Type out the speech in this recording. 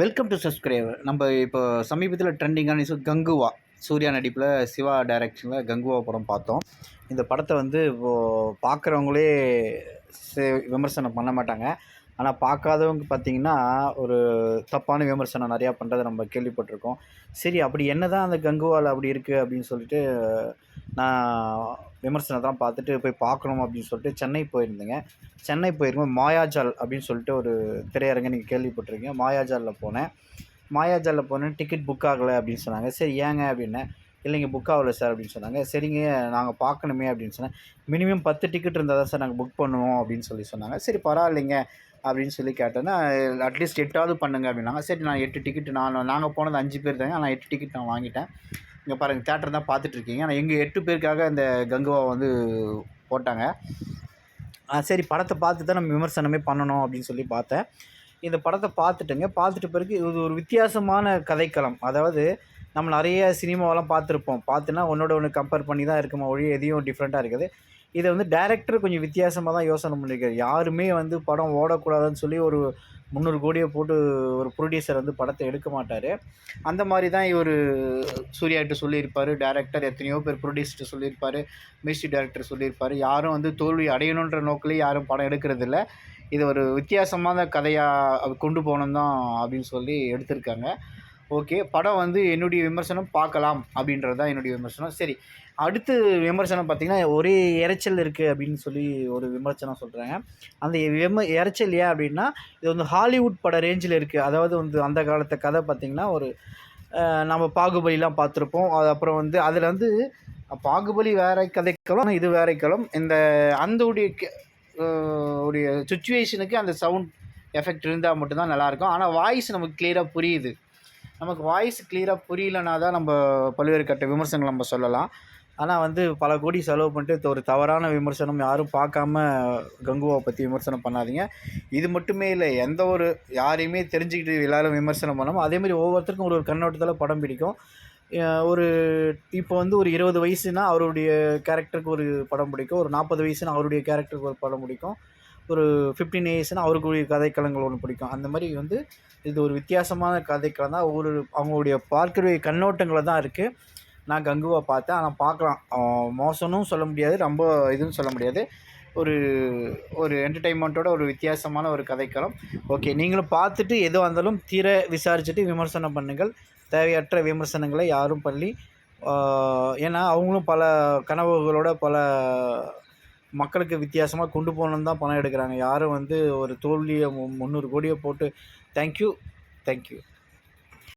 Welcome to subscriber நம்ம இப்போ சமீபத்தில் ட்ரெண்டிங்கான நியூஸ் கங்குவா. சூர்யா நடிப்பில் சிவா டைரக்ஷனில் கங்குவா படம் பார்த்தோம். இந்த படத்தை வந்து இப்போது பார்க்குறவங்களே விமர்சனம் பண்ண மாட்டாங்க. ஆனால் பார்க்காதவங்க பார்த்தீங்கன்னா ஒரு தப்பான விமர்சனம் நிறையா பண்ணுறதை நம்ம கேள்விப்பட்டிருக்கோம். சரி அப்படி என்ன தான் அந்த கங்குவாவில் அப்படி இருக்குது அப்படின்னு சொல்லிட்டு நான் விமர்சனத்தெல்லாம் பார்த்துட்டு போய் பார்க்கணும் அப்படின்னு சொல்லிட்டு சென்னை போயிருந்தேங்க. சென்னை போயிருக்கும்போது மாயாஜால் அப்படின்னு சொல்லிட்டு ஒரு திரையரங்க நீங்கள் கேள்விப்பட்டிருக்கீங்க. மாயாஜாலில் போனேன். மாயாஜாலில் போனேன் டிக்கெட் புக் ஆகலை அப்படின்னு சொன்னாங்க. சரி ஏங்க அப்படின்னேன் இல்லைங்க புக் ஆகலை சார் அப்படின்னு சொன்னாங்க. சரிங்க நாங்கள் பார்க்கணுமே அப்படின்னு சொன்னேன். மினிமம் பத்து டிக்கெட் இருந்தால் தான் சார் நாங்கள் புக் பண்ணுவோம் அப்படின்னு சொல்லி சொன்னாங்க. சரி பரவாயில்லைங்க அப்படின்னு சொல்லி கேட்டேன்னா அட்லீஸ்ட் எட்டாவது பண்ணுங்க அப்படின்னாங்க. சரி நான் எட்டு டிக்கெட் நான் நாங்கள் போனது அஞ்சு பேர் தாங்க. நான் எட்டு டிக்கெட் நான் வாங்கிட்டேன். இங்கே பாருங்கள் தேட்டர் தான் பார்த்துட்ருக்கீங்க. ஆனால் எங்கள் எட்டு பேருக்காக இந்த கங்குவா வந்து போட்டாங்க. சரி படத்தை பார்த்து தான் நம்ம விமர்சனமே பண்ணணும் அப்படின்னு சொல்லி பார்த்தேன். இந்த படத்தை பார்த்துட்டுங்க. பார்த்துட்டு பிறகு இது ஒரு வித்தியாசமான கதைக்களம். அதாவது நம்ம நிறைய சினிமாவெல்லாம் பார்த்துருப்போம். பார்த்துன்னா ஒன்றோட ஒன்று கம்பேர் பண்ணி தான் இருக்குமா ஒழிய எதையும் டிஃப்ரெண்ட்டாக இருக்குது. இதை வந்து டேரக்டர் கொஞ்சம் வித்தியாசமாக தான் யோசனை பண்ணியிருக்காரு. யாருமே வந்து படம் ஓடக்கூடாதுன்னு சொல்லி ஒரு முந்நூறு கோடியை போட்டு ஒரு ப்ரொடியூசர் வந்து படத்தை எடுக்க மாட்டார். அந்த மாதிரி தான் இவர் சூர்யாகிட்ட சொல்லியிருப்பார். டேரக்டர் எத்தனையோ பேர் ப்ரொடியூசர்கிட்ட சொல்லியிருப்பார். மியூசிக் டேரக்டர் சொல்லியிருப்பார். யாரும் வந்து தோல்வி அடையணுன்ற நோக்கிலே யாரும் படம் எடுக்கிறதில்ல. இது ஒரு வித்தியாசமான கதையாக கொண்டு போனோம் தான் அப்படின்னு சொல்லி எடுத்திருக்காங்க. ஓகே படம் வந்து என்னுடைய விமர்சனம் பார்க்கலாம் அப்படின்றது தான் என்னுடைய விமர்சனம். சரி அடுத்து விமர்சனம் பார்த்திங்கன்னா ஒரே இறைச்சல் இருக்குது அப்படின்னு சொல்லி ஒரு விமர்சனம் சொல்கிறாங்க அந்த விம இறைச்சல் ஏன் அப்படின்னா இது வந்து ஹாலிவுட் பட ரேஞ்சில் இருக்குது அதாவது வந்து அந்த காலத்து கதை பார்த்திங்கன்னா ஒரு நம்ம பாகுபலிலாம் பார்த்துருப்போம். அது அப்புறம் வந்து அதில் வந்து பாகுபலி வேற கதைக்களம் இது வேறைக்களம் இந்த அந்த உடைய உடைய சுச்சுவேஷனுக்கு அந்த சவுண்ட் எஃபெக்ட் இருந்தால் மட்டும்தான் நல்லாயிருக்கும் ஆனால் வாய்ஸ் நமக்கு கிளியராக புரியுது. நமக்கு வாய்ஸ் கிளியராக புரியலனா தான் நம்ம பல்வேறு கட்ட விமர்சனங்கள் நம்ம சொல்லலாம். ஆனால் வந்து பல கோடி செலவு பண்ணிட்டு ஒரு தவறான விமர்சனம். யாரும் பார்க்காம கங்குவாவை பற்றி விமர்சனம் பண்ணாதீங்க. இது மட்டுமே இல்லை எந்த ஒரு யாரையுமே தெரிஞ்சுக்கிட்டு எல்லாரும் விமர்சனம் பண்ணாமல் அதேமாதிரி ஒவ்வொருத்தருக்கும் ஒரு ஒரு கண்ணோட்டத்தில் படம் பிடிக்கும். ஒரு இப்போ வந்து ஒரு இருபது வயசுனா அவருடைய கேரக்டருக்கு ஒரு படம் பிடிக்கும். ஒரு நாற்பது வயசுனா அவருடைய கேரக்டருக்கு ஒரு படம் பிடிக்கும். ஒரு ஃபிஃப்டீன் இயர்ஸ்னால் அவருக்குரிய கதைக்களங்கள் ஒன்று பிடிக்கும். அந்த மாதிரி வந்து இது ஒரு வித்தியாசமான கதைக்களம் தான். ஒரு அவங்களுடைய பார்க்கிற கண்ணோட்டங்களை தான் இருக்குது நான் கங்குவா பார்த்தேன். ஆனால் பார்க்கலாம். மோசனும் சொல்ல முடியாது. ரொம்ப இதுவும் சொல்ல முடியாது. ஒரு ஒரு என்டர்டெயின்மெண்ட்டோட ஒரு வித்தியாசமான ஒரு கதைக்களம். ஓகே நீங்களும் பார்த்துட்டு எதுவாக இருந்தாலும் தீர விசாரிச்சுட்டு விமர்சனம் பண்ணுங்கள். தேவையற்ற விமர்சனங்களை யாரும் பண்ணி ஏன்னா அவங்களும் பல கனவுகளோட பல மக்களுக்கு வித்தியாசமாக கொண்டு போகணுன்னு தான் பணம் எடுக்கிறாங்க. யாரும் வந்து ஒரு தோல்வியை முந்நூறு கோடியை போட்டு தேங்க்யூ தேங்க்யூ